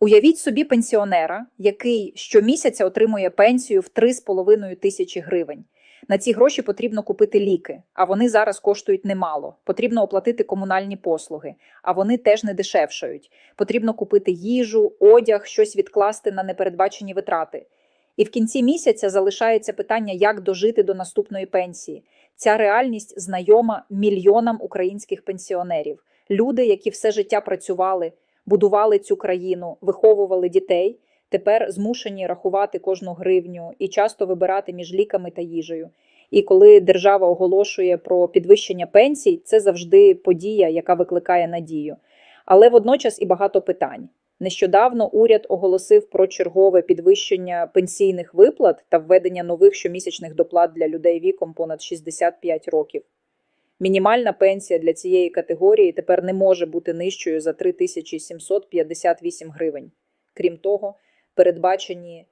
Уявіть собі пенсіонера, який щомісяця отримує пенсію в 3,5 тисячі гривень. На ці гроші потрібно купити ліки, а вони зараз коштують немало. Потрібно оплатити комунальні послуги, а вони теж не дешевшають. Потрібно купити їжу, одяг, щось відкласти на непередбачені витрати. І в кінці місяця залишається питання, як дожити до наступної пенсії. Ця реальність знайома мільйонам українських пенсіонерів. Люди, які все життя працювали, будували цю країну, виховували дітей, тепер змушені рахувати кожну гривню і часто вибирати між ліками та їжею. І коли держава оголошує про підвищення пенсій, це завжди подія, яка викликає надію. Але водночас і багато питань. Нещодавно уряд оголосив про чергове підвищення пенсійних виплат та введення нових щомісячних доплат для людей віком понад 65 років. Мінімальна пенсія для цієї категорії тепер не може бути нижчою за 3758 гривень. Крім того, передбачені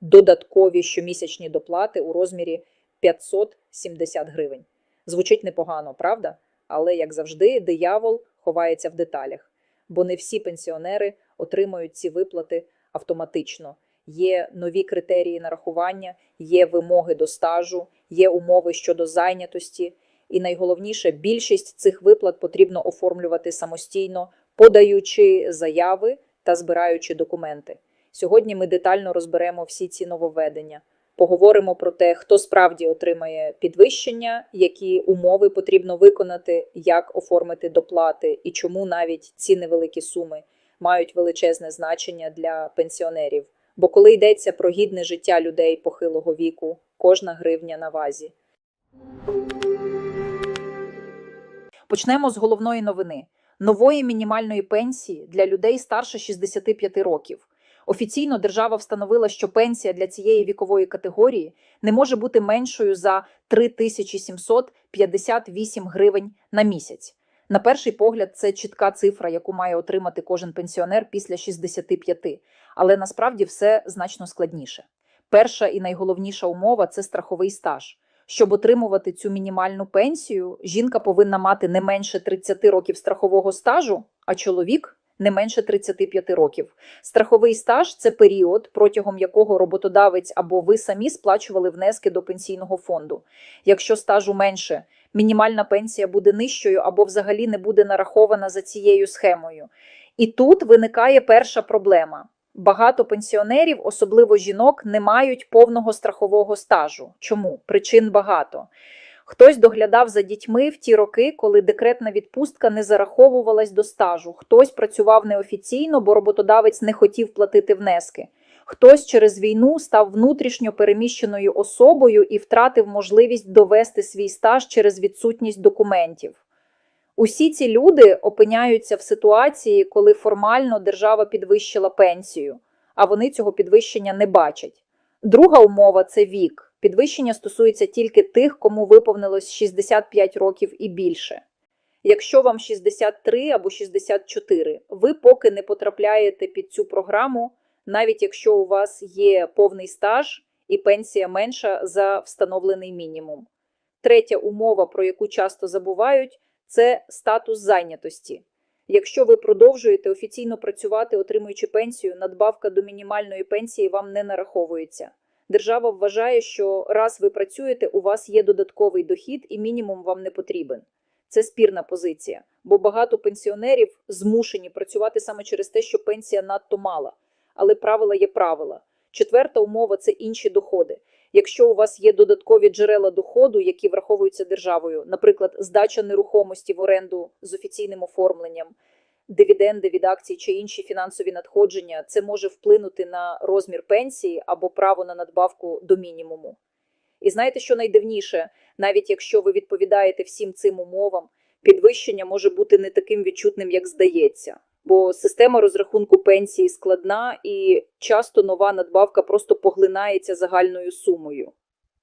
додаткові щомісячні доплати у розмірі 570 гривень. Звучить непогано, правда? Але, як завжди, диявол ховається в деталях, бо не всі пенсіонери отримують ці виплати автоматично. Є нові критерії нарахування, є вимоги до стажу, є умови щодо зайнятості. І найголовніше, більшість цих виплат потрібно оформлювати самостійно, подаючи заяви та збираючи документи. Сьогодні ми детально розберемо всі ці нововведення. Поговоримо про те, хто справді отримає підвищення, які умови потрібно виконати, як оформити доплати і чому навіть ці невеликі суми мають величезне значення для пенсіонерів. Бо коли йдеться про гідне життя людей похилого віку, кожна гривня на вазі. Почнемо з головної новини: нової мінімальної пенсії для людей старше 65 років. Офіційно держава встановила, що пенсія для цієї вікової категорії не може бути меншою за 3758 гривень на місяць. На перший погляд, це чітка цифра, яку має отримати кожен пенсіонер після 65, але насправді все значно складніше. Перша і найголовніша умова це страховий стаж. Щоб отримувати цю мінімальну пенсію, жінка повинна мати не менше 30 років страхового стажу, а чоловік не менше 35 років. Страховий стаж це період, протягом якого роботодавець або ви самі сплачували внески до пенсійного фонду. Якщо стажу менше, мінімальна пенсія буде нижчою або взагалі не буде нарахована за цією схемою. І тут виникає перша проблема. Багато пенсіонерів, особливо жінок, не мають повного страхового стажу. Чому? Причин багато. Хтось доглядав за дітьми в ті роки, коли декретна відпустка не зараховувалась до стажу. Хтось працював неофіційно, бо роботодавець не хотів платити внески. Хтось через війну став внутрішньо переміщеною особою і втратив можливість довести свій стаж через відсутність документів. Усі ці люди опиняються в ситуації, коли формально держава підвищила пенсію, а вони цього підвищення не бачать. Друга умова це вік. Підвищення стосується тільки тих, кому виповнилось 65 років і більше. Якщо вам 63 або 64, ви поки не потрапляєте під цю програму, навіть якщо у вас є повний стаж і пенсія менша за встановлений мінімум. Третя умова, про яку часто забувають, це статус зайнятості. Якщо ви продовжуєте офіційно працювати, отримуючи пенсію, надбавка до мінімальної пенсії вам не нараховується. Держава вважає, що раз ви працюєте, у вас є додатковий дохід і мінімум вам не потрібен. Це спірна позиція, бо багато пенсіонерів змушені працювати саме через те, що пенсія надто мала. Але правила є правила. Четверта умова це інші доходи. Якщо у вас є додаткові джерела доходу, які враховуються державою, наприклад, здача нерухомості в оренду з офіційним оформленням, дивіденди від акцій чи інші фінансові надходження, це може вплинути на розмір пенсії або право на надбавку до мінімуму. І знаєте, що найдивніше, навіть якщо ви відповідаєте всім цим умовам, підвищення може бути не таким відчутним, як здається. Бо система розрахунку пенсії складна і часто нова надбавка просто поглинається загальною сумою.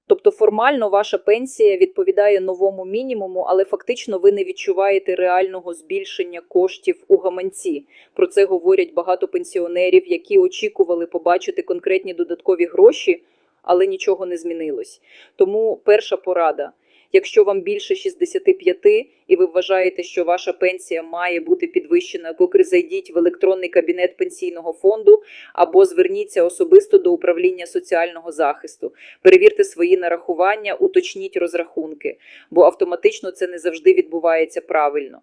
Тобто формально ваша пенсія відповідає новому мінімуму, але фактично ви не відчуваєте реального збільшення коштів у гаманці. Про це говорять багато пенсіонерів, які очікували побачити конкретні додаткові гроші, але нічого не змінилось. Тому перша порада: Якщо вам більше 65 і ви вважаєте, що ваша пенсія має бути підвищена, поки зайдіть в електронний кабінет пенсійного фонду або зверніться особисто до управління соціального захисту. Перевірте свої нарахування, уточніть розрахунки, бо автоматично це не завжди відбувається правильно.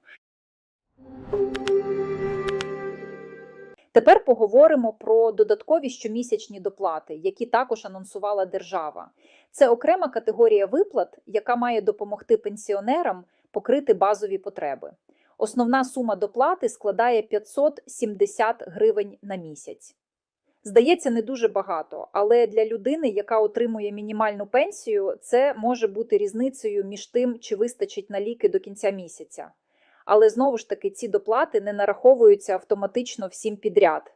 Тепер поговоримо про додаткові щомісячні доплати, які також анонсувала держава. Це окрема категорія виплат, яка має допомогти пенсіонерам покрити базові потреби. Основна сума доплати складає 570 гривень на місяць. Здається, не дуже багато, але для людини, яка отримує мінімальну пенсію, це може бути різницею між тим, чи вистачить на ліки до кінця місяця. Але знову ж таки ці доплати не нараховуються автоматично всім підряд.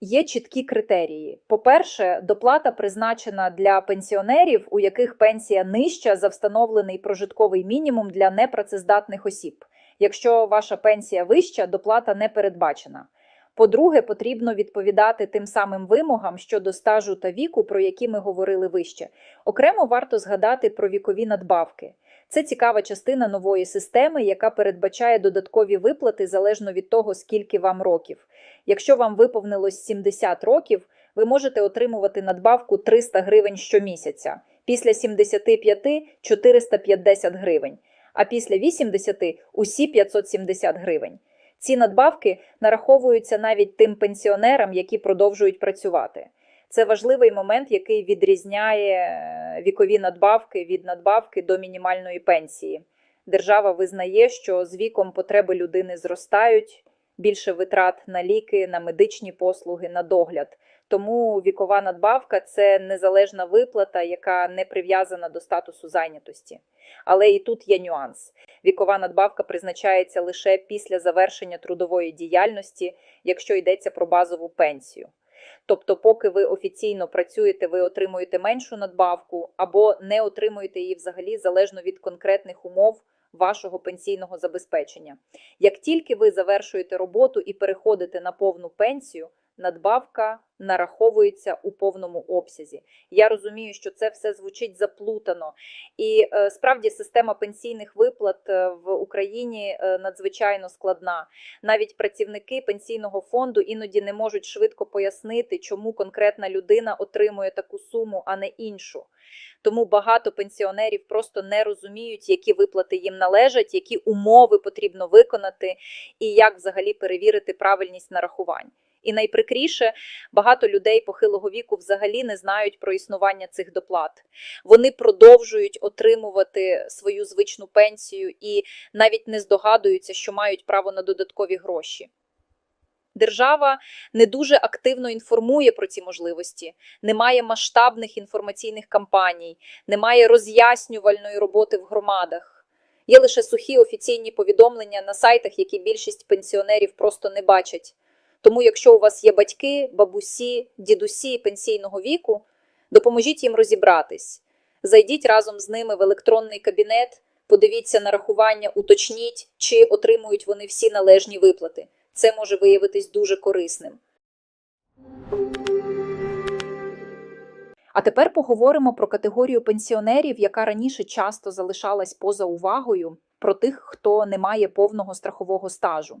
Є чіткі критерії. По-перше, доплата призначена для пенсіонерів, у яких пенсія нижча за встановлений прожитковий мінімум для непрацездатних осіб. Якщо ваша пенсія вища, доплата не передбачена. По-друге, потрібно відповідати тим самим вимогам щодо стажу та віку, про які ми говорили вище. Окремо варто згадати про вікові надбавки. Це цікава частина нової системи, яка передбачає додаткові виплати залежно від того, скільки вам років. Якщо вам виповнилось 70 років, ви можете отримувати надбавку 300 гривень щомісяця, після 75 – 450 гривень, а після 80 – усі 570 гривень. Ці надбавки нараховуються навіть тим пенсіонерам, які продовжують працювати. Це важливий момент, який відрізняє е, вікові надбавки від надбавки до мінімальної пенсії. Держава визнає, що з віком потреби людини зростають, більше витрат на ліки, на медичні послуги, на догляд. Тому вікова надбавка це незалежна виплата, яка не прив'язана до статусу зайнятості. Але і тут є нюанс. Вікова надбавка призначається лише після завершення трудової діяльності, якщо йдеться про базову пенсію. Тобто, поки ви офіційно працюєте, ви отримуєте меншу надбавку або не отримуєте її взагалі залежно від конкретних умов вашого пенсійного забезпечення. Як тільки ви завершуєте роботу і переходите на повну пенсію, надбавка нараховується у повному обсязі. Я розумію, що це все звучить заплутано, і е, справді система пенсійних виплат е, в Україні е, надзвичайно складна. Навіть працівники пенсійного фонду іноді не можуть швидко пояснити, чому конкретна людина отримує таку суму, а не іншу. Тому багато пенсіонерів просто не розуміють, які виплати їм належать, які умови потрібно виконати, і як взагалі перевірити правильність нарахувань. І найприкріше, багато людей похилого віку взагалі не знають про існування цих доплат. Вони продовжують отримувати свою звичну пенсію і навіть не здогадуються, що мають право на додаткові гроші. Держава не дуже активно інформує про ці можливості, немає масштабних інформаційних кампаній, немає роз'яснювальної роботи в громадах. Є лише сухі офіційні повідомлення на сайтах, які більшість пенсіонерів просто не бачать. Тому, якщо у вас є батьки, бабусі, дідусі пенсійного віку, допоможіть їм розібратись. Зайдіть разом з ними в електронний кабінет, подивіться на рахування, уточніть, чи отримують вони всі належні виплати. Це може виявитись дуже корисним. А тепер поговоримо про категорію пенсіонерів, яка раніше часто залишалась поза увагою про тих, хто не має повного страхового стажу.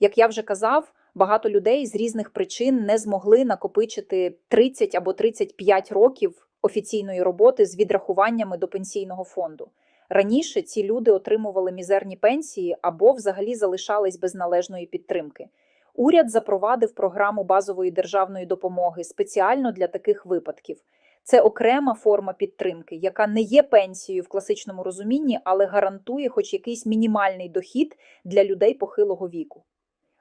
Як я вже казав, багато людей з різних причин не змогли накопичити 30 або 35 років офіційної роботи з відрахуваннями до пенсійного фонду. Раніше ці люди отримували мізерні пенсії або взагалі залишались без належної підтримки. Уряд запровадив програму базової державної допомоги спеціально для таких випадків. Це окрема форма підтримки, яка не є пенсією в класичному розумінні, але гарантує хоч якийсь мінімальний дохід для людей похилого віку.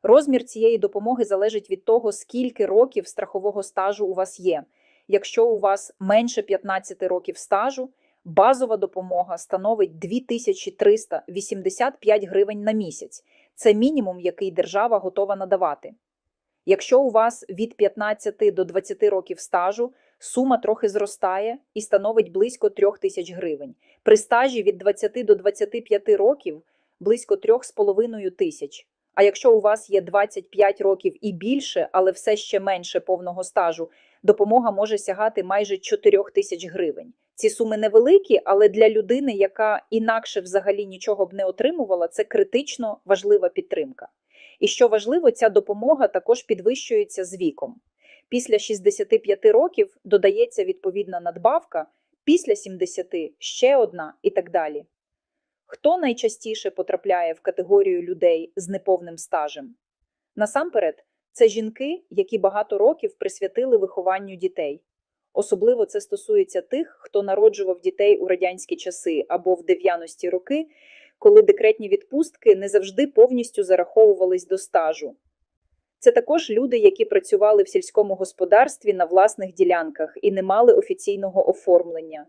Розмір цієї допомоги залежить від того, скільки років страхового стажу у вас є. Якщо у вас менше 15 років стажу, базова допомога становить 2385 гривень на місяць. Це мінімум, який держава готова надавати. Якщо у вас від 15 до 20 років стажу, сума трохи зростає і становить близько 3 тисяч гривень. При стажі від 20 до 25 років близько 3,5 тисяч. А якщо у вас є 25 років і більше, але все ще менше повного стажу, допомога може сягати майже 4 тисяч гривень. Ці суми невеликі, але для людини, яка інакше взагалі нічого б не отримувала, це критично важлива підтримка. І що важливо, ця допомога також підвищується з віком. Після 65 років додається відповідна надбавка, після 70 ще одна і так далі. Хто найчастіше потрапляє в категорію людей з неповним стажем? Насамперед, це жінки, які багато років присвятили вихованню дітей. Особливо це стосується тих, хто народжував дітей у радянські часи або в 90-ті роки, коли декретні відпустки не завжди повністю зараховувались до стажу. Це також люди, які працювали в сільському господарстві на власних ділянках і не мали офіційного оформлення.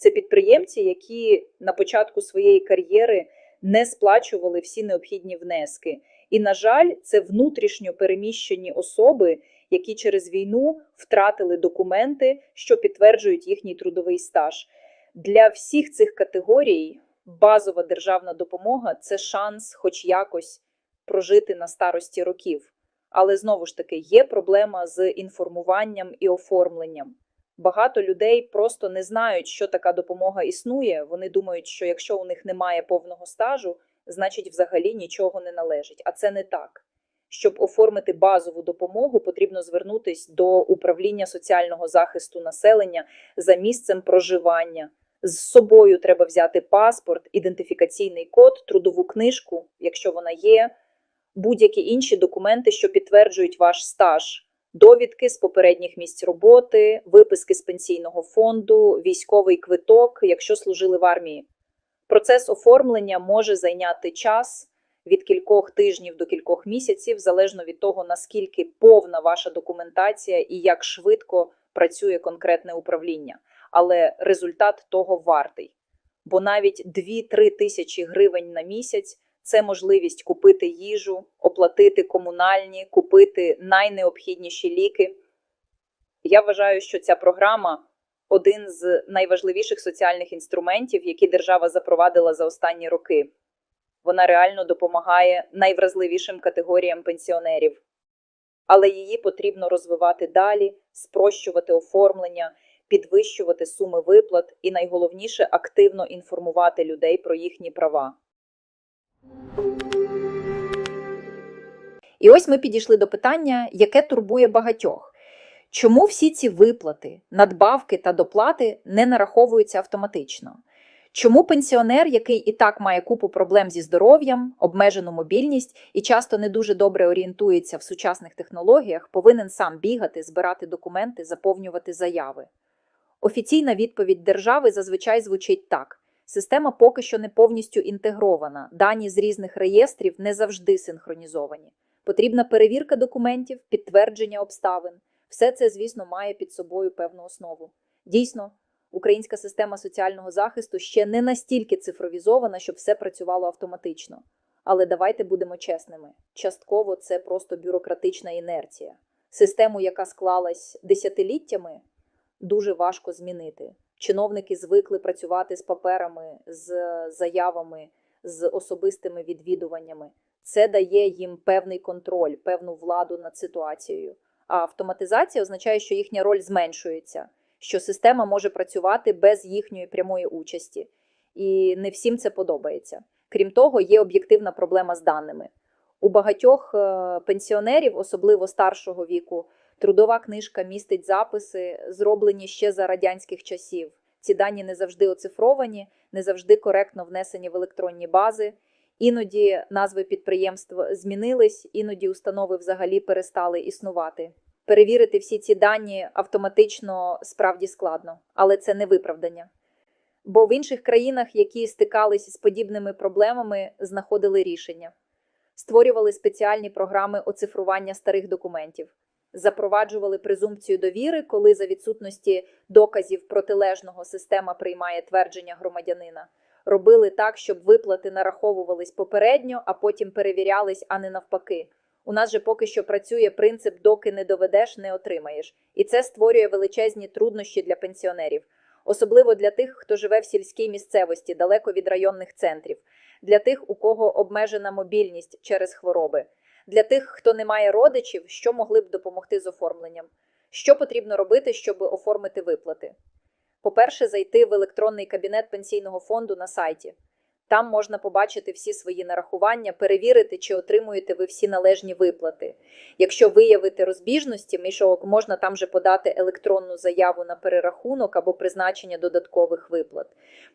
Це підприємці, які на початку своєї кар'єри не сплачували всі необхідні внески. І, на жаль, це внутрішньо переміщені особи, які через війну втратили документи, що підтверджують їхній трудовий стаж. Для всіх цих категорій базова державна допомога це шанс, хоч якось прожити на старості років. Але знову ж таки є проблема з інформуванням і оформленням. Багато людей просто не знають, що така допомога існує. Вони думають, що якщо у них немає повного стажу, значить взагалі нічого не належить. А це не так. Щоб оформити базову допомогу, потрібно звернутися до управління соціального захисту населення за місцем проживання. З собою треба взяти паспорт, ідентифікаційний код, трудову книжку, якщо вона є, будь-які інші документи, що підтверджують ваш стаж, довідки з попередніх місць роботи, виписки з пенсійного фонду, військовий квиток, якщо служили в армії. Процес оформлення може зайняти час від кількох тижнів до кількох місяців, залежно від того, наскільки повна ваша документація і як швидко працює конкретне управління. Але результат того вартий. Бо навіть 2-3 тисячі гривень на місяць це можливість купити їжу, оплатити комунальні, купити найнеобхідніші ліки. Я вважаю, що ця програма один з найважливіших соціальних інструментів, які держава запровадила за останні роки. Вона реально допомагає найвразливішим категоріям пенсіонерів. Але її потрібно розвивати далі, спрощувати оформлення, підвищувати суми виплат і найголовніше активно інформувати людей про їхні права. І ось ми підійшли до питання, яке турбує багатьох. Чому всі ці виплати, надбавки та доплати не нараховуються автоматично? Чому пенсіонер, який і так має купу проблем зі здоров'ям, обмежену мобільність і часто не дуже добре орієнтується в сучасних технологіях, повинен сам бігати, збирати документи, заповнювати заяви? Офіційна відповідь держави зазвичай звучить так: система поки що не повністю інтегрована, дані з різних реєстрів не завжди синхронізовані. Потрібна перевірка документів, підтвердження обставин. Все це, звісно, має під собою певну основу. Дійсно, українська система соціального захисту ще не настільки цифровізована, щоб все працювало автоматично. Але давайте будемо чесними: частково це просто бюрократична інерція. Систему, яка склалась десятиліттями, дуже важко змінити. Чиновники звикли працювати з паперами, з заявами, з особистими відвідуваннями. Це дає їм певний контроль, певну владу над ситуацією. А автоматизація означає, що їхня роль зменшується, що система може працювати без їхньої прямої участі. І не всім це подобається. Крім того, є об'єктивна проблема з даними. У багатьох е, пенсіонерів, особливо старшого віку, трудова книжка містить записи, зроблені ще за радянських часів. Ці дані не завжди оцифровані, не завжди коректно внесені в електронні бази. Іноді назви підприємств змінились, іноді установи взагалі перестали існувати. Перевірити всі ці дані автоматично справді складно, але це не виправдання. Бо в інших країнах, які стикалися з подібними проблемами, знаходили рішення, створювали спеціальні програми оцифрування старих документів, запроваджували презумпцію довіри, коли за відсутності доказів протилежного система приймає твердження громадянина. Робили так, щоб виплати нараховувались попередньо, а потім перевірялись, а не навпаки. У нас же поки що працює принцип доки не доведеш, не отримаєш, і це створює величезні труднощі для пенсіонерів, особливо для тих, хто живе в сільській місцевості, далеко від районних центрів, для тих, у кого обмежена мобільність через хвороби, для тих, хто не має родичів, що могли б допомогти з оформленням. Що потрібно робити, щоб оформити виплати? По-перше, зайти в електронний кабінет пенсійного фонду на сайті. Там можна побачити всі свої нарахування, перевірити, чи отримуєте ви всі належні виплати. Якщо виявити розбіжності, мішок, можна там же подати електронну заяву на перерахунок або призначення додаткових виплат.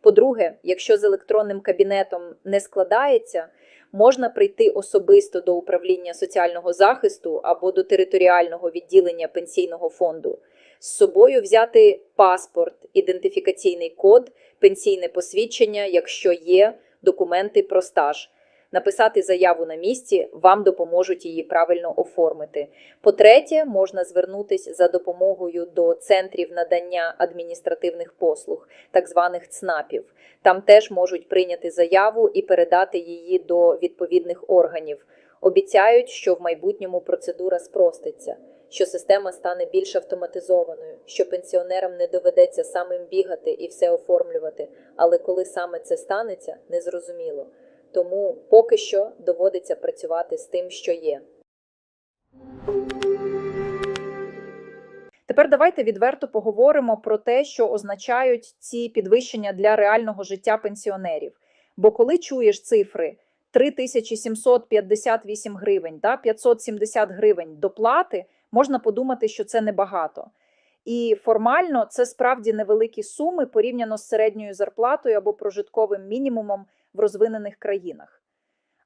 По-друге, якщо з електронним кабінетом не складається, можна прийти особисто до управління соціального захисту або до територіального відділення пенсійного фонду. З собою взяти паспорт, ідентифікаційний код, пенсійне посвідчення, якщо є документи про стаж. Написати заяву на місці, вам допоможуть її правильно оформити. По-третє, можна звернутися за допомогою до центрів надання адміністративних послуг, так званих ЦНАПів. Там теж можуть прийняти заяву і передати її до відповідних органів. Обіцяють, що в майбутньому процедура спроститься, що система стане більш автоматизованою, що пенсіонерам не доведеться самим бігати і все оформлювати. Але коли саме це станеться, незрозуміло. Тому поки що доводиться працювати з тим, що є. Тепер давайте відверто поговоримо про те, що означають ці підвищення для реального життя пенсіонерів. Бо коли чуєш цифри 3758 гривень та 570 гривень доплати, можна подумати, що це небагато. І формально це справді невеликі суми порівняно з середньою зарплатою або прожитковим мінімумом в розвинених країнах.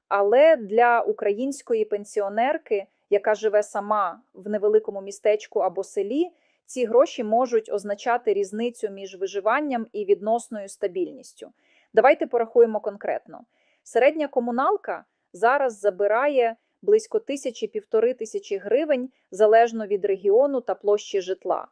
Але для української пенсіонерки, яка живе сама в невеликому містечку або селі, ці гроші можуть означати різницю між виживанням і відносною стабільністю. Давайте порахуємо конкретно. Середня комуналка зараз забирає близько тисячі-півтори тисячі гривень залежно від регіону та площі житла.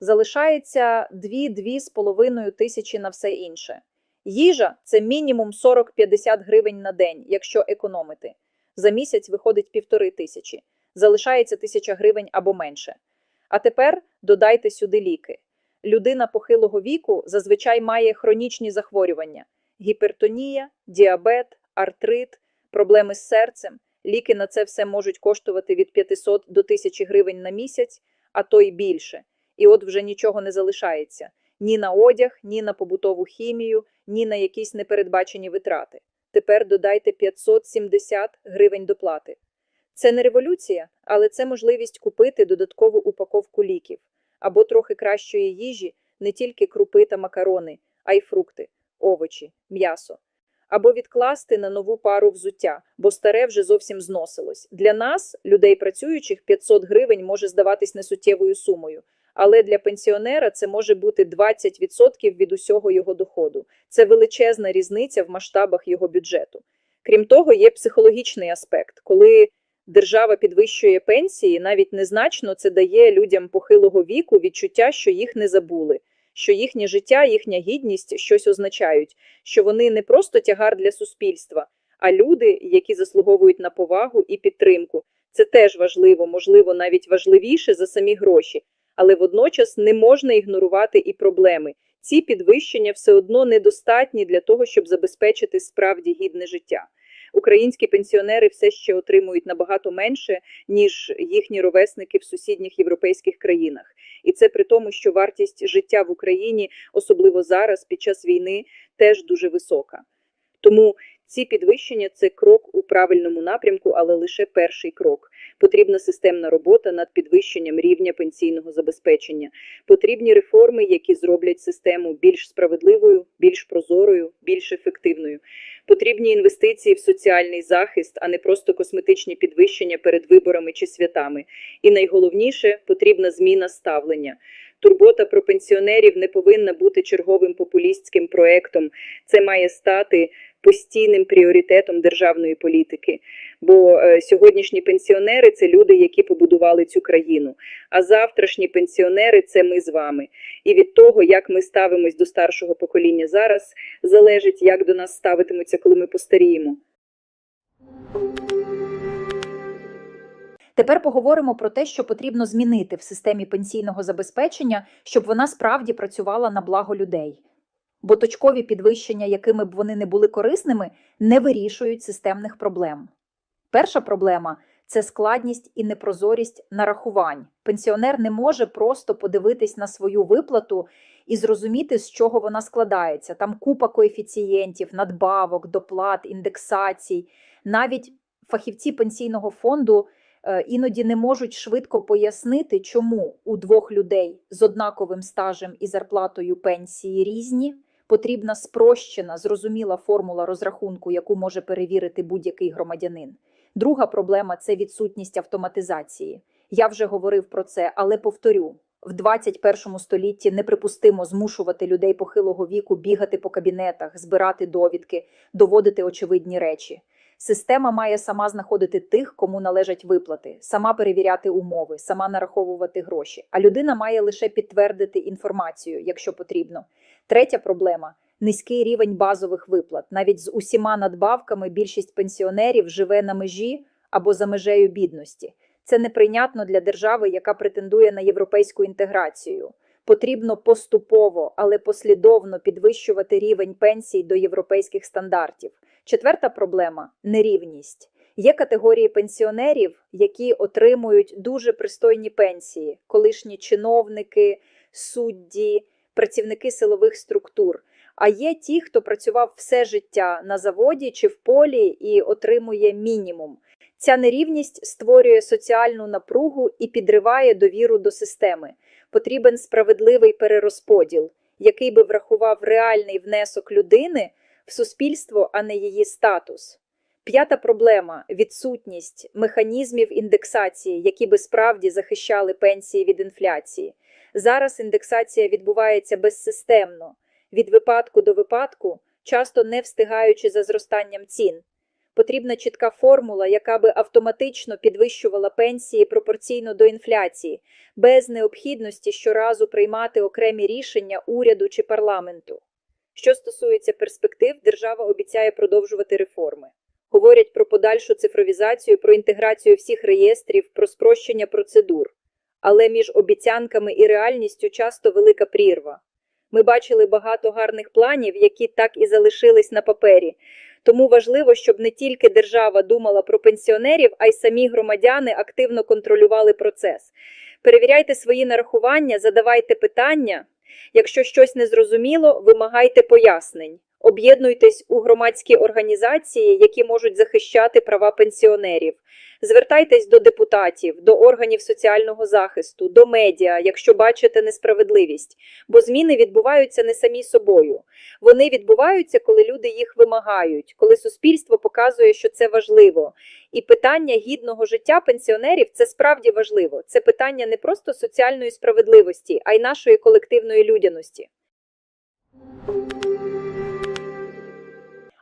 Залишається 2-2,5 тисячі на все інше. Їжа це мінімум 40-50 гривень на день, якщо економити. За місяць виходить півтори тисячі. Залишається тисяча гривень або менше. А тепер додайте сюди ліки. Людина похилого віку зазвичай має хронічні захворювання: гіпертонія, діабет, артрит, проблеми з серцем. Ліки на це все можуть коштувати від 500 до 1000 гривень на місяць, а то й більше. І от вже нічого не залишається ні на одяг, ні на побутову хімію, ні на якісь непередбачені витрати. Тепер додайте 570 гривень доплати. Це не революція, але це можливість купити додаткову упаковку ліків або трохи кращої їжі, не тільки крупи та макарони, а й фрукти, овочі, м'ясо. Або відкласти на нову пару взуття, бо старе вже зовсім зносилось. Для нас, людей працюючих, 500 гривень може здаватись несуттєвою сумою, але для пенсіонера це може бути 20% від усього його доходу. Це величезна різниця в масштабах його бюджету. Крім того, є психологічний аспект, коли держава підвищує пенсії, навіть незначно це дає людям похилого віку відчуття, що їх не забули, що їхнє життя, їхня гідність щось означають, що вони не просто тягар для суспільства, а люди, які заслуговують на повагу і підтримку. Це теж важливо, можливо, навіть важливіше за самі гроші, але водночас не можна ігнорувати і проблеми. Ці підвищення все одно недостатні для того, щоб забезпечити справді гідне життя. Українські пенсіонери все ще отримують набагато менше, ніж їхні ровесники в сусідніх європейських країнах. І це при тому, що вартість життя в Україні, особливо зараз, під час війни, теж дуже висока. Тому ці підвищення це крок у правильному напрямку, але лише перший крок. Потрібна системна робота над підвищенням рівня пенсійного забезпечення. Потрібні реформи, які зроблять систему більш справедливою, більш прозорою, більш ефективною. Потрібні інвестиції в соціальний захист, а не просто косметичні підвищення перед виборами чи святами. І найголовніше потрібна зміна ставлення. Турбота про пенсіонерів не повинна бути черговим популістським проектом. Це має стати постійним пріоритетом державної політики. Бо е, сьогоднішні пенсіонери це люди, які побудували цю країну. А завтрашні пенсіонери це ми з вами. І від того, як ми ставимось до старшого покоління зараз, залежить, як до нас ставитимуться, коли ми постаріємо. Тепер поговоримо про те, що потрібно змінити в системі пенсійного забезпечення, щоб вона справді працювала на благо людей. Бо точкові підвищення, якими б вони не були корисними, не вирішують системних проблем. Перша проблема це складність і непрозорість нарахувань. Пенсіонер не може просто подивитись на свою виплату і зрозуміти, з чого вона складається. Там купа коефіцієнтів, надбавок, доплат, індексацій. Навіть фахівці пенсійного фонду е, іноді не можуть швидко пояснити, чому у двох людей з однаковим стажем і зарплатою пенсії різні. Потрібна спрощена, зрозуміла формула розрахунку, яку може перевірити будь-який громадянин. Друга проблема це відсутність автоматизації. Я вже говорив про це, але повторю: в 21 столітті неприпустимо змушувати людей похилого віку бігати по кабінетах, збирати довідки, доводити очевидні речі. Система має сама знаходити тих, кому належать виплати, сама перевіряти умови, сама нараховувати гроші. А людина має лише підтвердити інформацію, якщо потрібно. Третя проблема низький рівень базових виплат. Навіть з усіма надбавками більшість пенсіонерів живе на межі або за межею бідності. Це неприйнятно для держави, яка претендує на європейську інтеграцію. Потрібно поступово, але послідовно підвищувати рівень пенсій до європейських стандартів. Четверта проблема нерівність. Є категорії пенсіонерів, які отримують дуже пристойні пенсії, колишні чиновники, судді, працівники силових структур. А є ті, хто працював все життя на заводі чи в полі і отримує мінімум. Ця нерівність створює соціальну напругу і підриває довіру до системи. Потрібен справедливий перерозподіл, який би врахував реальний внесок людини в суспільство, а не її статус. П'ята проблема відсутність механізмів індексації, які би справді захищали пенсії від інфляції. Зараз індексація відбувається безсистемно, від випадку до випадку, часто не встигаючи за зростанням цін. Потрібна чітка формула, яка би автоматично підвищувала пенсії пропорційно до інфляції, без необхідності щоразу приймати окремі рішення уряду чи парламенту. Що стосується перспектив, держава обіцяє продовжувати реформи. Говорять про подальшу цифровізацію, про інтеграцію всіх реєстрів, про спрощення процедур. Але між обіцянками і реальністю часто велика прірва. Ми бачили багато гарних планів, які так і залишились на папері. Тому важливо, щоб не тільки держава думала про пенсіонерів, а й самі громадяни активно контролювали процес. Перевіряйте свої нарахування, задавайте питання. Якщо щось незрозуміло, вимагайте пояснень. Об'єднуйтесь у громадські організації, які можуть захищати права пенсіонерів. Звертайтесь до депутатів, до органів соціального захисту, до медіа, якщо бачите несправедливість, бо зміни відбуваються не самі собою. Вони відбуваються, коли люди їх вимагають, коли суспільство показує, що це важливо. І питання гідного життя пенсіонерів це справді важливо. Це питання не просто соціальної справедливості, а й нашої колективної людяності.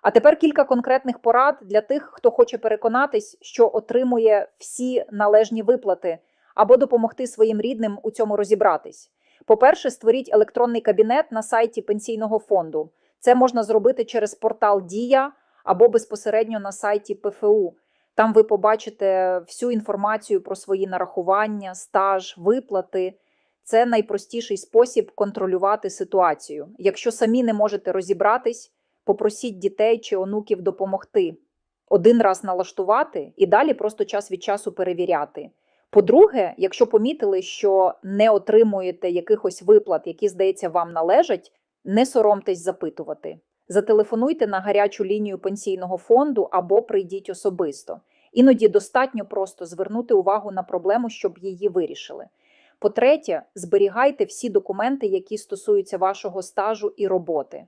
А тепер кілька конкретних порад для тих, хто хоче переконатись, що отримує всі належні виплати, або допомогти своїм рідним у цьому розібратись. По-перше, створіть електронний кабінет на сайті пенсійного фонду. Це можна зробити через портал Дія або безпосередньо на сайті ПФУ. Там ви побачите всю інформацію про свої нарахування, стаж, виплати. Це найпростіший спосіб контролювати ситуацію. Якщо самі не можете розібратись, попросіть дітей чи онуків допомогти. Один раз налаштувати і далі просто час від часу перевіряти. По-друге, якщо помітили, що не отримуєте якихось виплат, які, здається, вам належать, не соромтесь запитувати. Зателефонуйте на гарячу лінію пенсійного фонду або прийдіть особисто. Іноді достатньо просто звернути увагу на проблему, щоб її вирішили. По-третє, зберігайте всі документи, які стосуються вашого стажу і роботи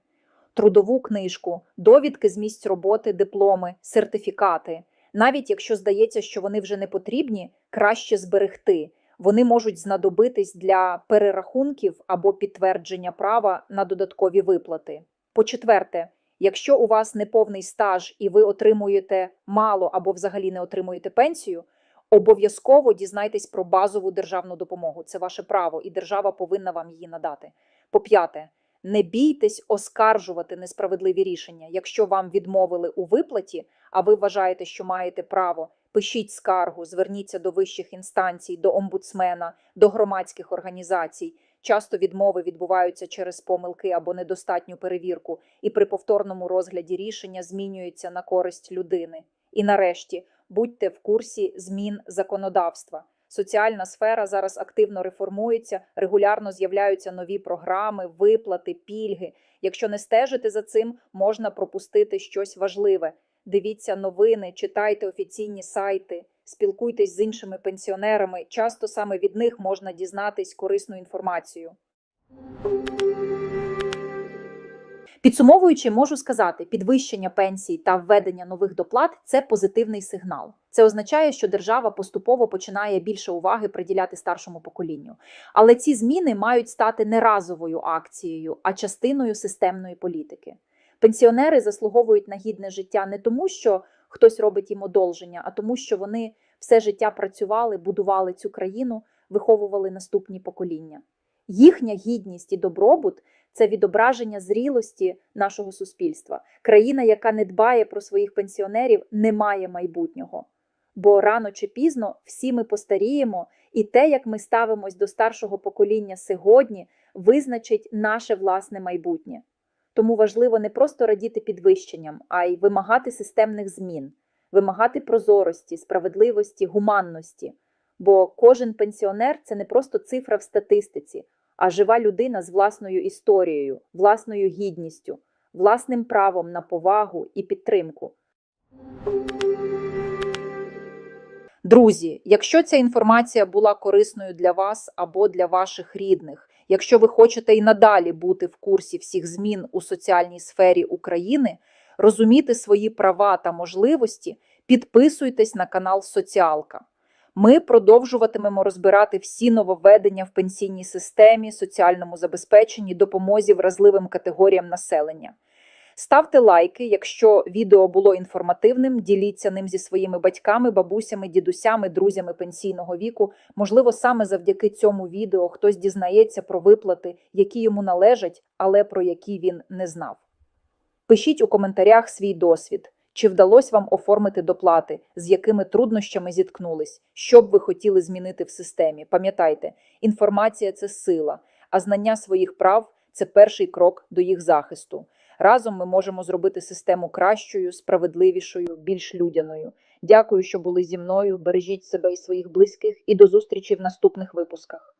трудову книжку, довідки з місць роботи, дипломи, сертифікати. Навіть якщо здається, що вони вже не потрібні, краще зберегти. Вони можуть знадобитись для перерахунків або підтвердження права на додаткові виплати. По-четверте, якщо у вас неповний стаж і ви отримуєте мало або взагалі не отримуєте пенсію, обов'язково дізнайтесь про базову державну допомогу. Це ваше право, і держава повинна вам її надати. По-п'яте, не бійтесь оскаржувати несправедливі рішення. Якщо вам відмовили у виплаті, а ви вважаєте, що маєте право, пишіть скаргу, зверніться до вищих інстанцій, до омбудсмена, до громадських організацій. Часто відмови відбуваються через помилки або недостатню перевірку, і при повторному розгляді рішення змінюється на користь людини. І нарешті будьте в курсі змін законодавства. Соціальна сфера зараз активно реформується, регулярно з'являються нові програми, виплати, пільги. Якщо не стежити за цим, можна пропустити щось важливе. Дивіться новини, читайте офіційні сайти, спілкуйтесь з іншими пенсіонерами. Часто саме від них можна дізнатись корисну інформацію. Підсумовуючи, можу сказати, підвищення пенсій та введення нових доплат це позитивний сигнал. Це означає, що держава поступово починає більше уваги приділяти старшому поколінню. Але ці зміни мають стати не разовою акцією, а частиною системної політики. Пенсіонери заслуговують на гідне життя не тому, що хтось робить їм одолження, а тому, що вони все життя працювали, будували цю країну, виховували наступні покоління. Їхня гідність і добробут це відображення зрілості нашого суспільства. Країна, яка не дбає про своїх пенсіонерів, не має майбутнього. Бо рано чи пізно всі ми постаріємо, і те, як ми ставимось до старшого покоління сьогодні, визначить наше власне майбутнє. Тому важливо не просто радіти підвищенням, а й вимагати системних змін, вимагати прозорості, справедливості, гуманності. Бо кожен пенсіонер це не просто цифра в статистиці, а жива людина з власною історією, власною гідністю, власним правом на повагу і підтримку. Друзі, якщо ця інформація була корисною для вас або для ваших рідних, якщо ви хочете і надалі бути в курсі всіх змін у соціальній сфері України, розуміти свої права та можливості, підписуйтесь на канал Соціалка. Ми продовжуватимемо розбирати всі нововведення в пенсійній системі, соціальному забезпеченні, допомозі вразливим категоріям населення. Ставте лайки, якщо відео було інформативним, діліться ним зі своїми батьками, бабусями, дідусями, друзями пенсійного віку. Можливо, саме завдяки цьому відео хтось дізнається про виплати, які йому належать, але про які він не знав. Пишіть у коментарях свій досвід. Чи вдалося вам оформити доплати, з якими труднощами зіткнулись? Що б ви хотіли змінити в системі? Пам'ятайте, інформація це сила, а знання своїх прав це перший крок до їх захисту. Разом ми можемо зробити систему кращою, справедливішою, більш людяною. Дякую, що були зі мною. Бережіть себе і своїх близьких, і до зустрічі в наступних випусках.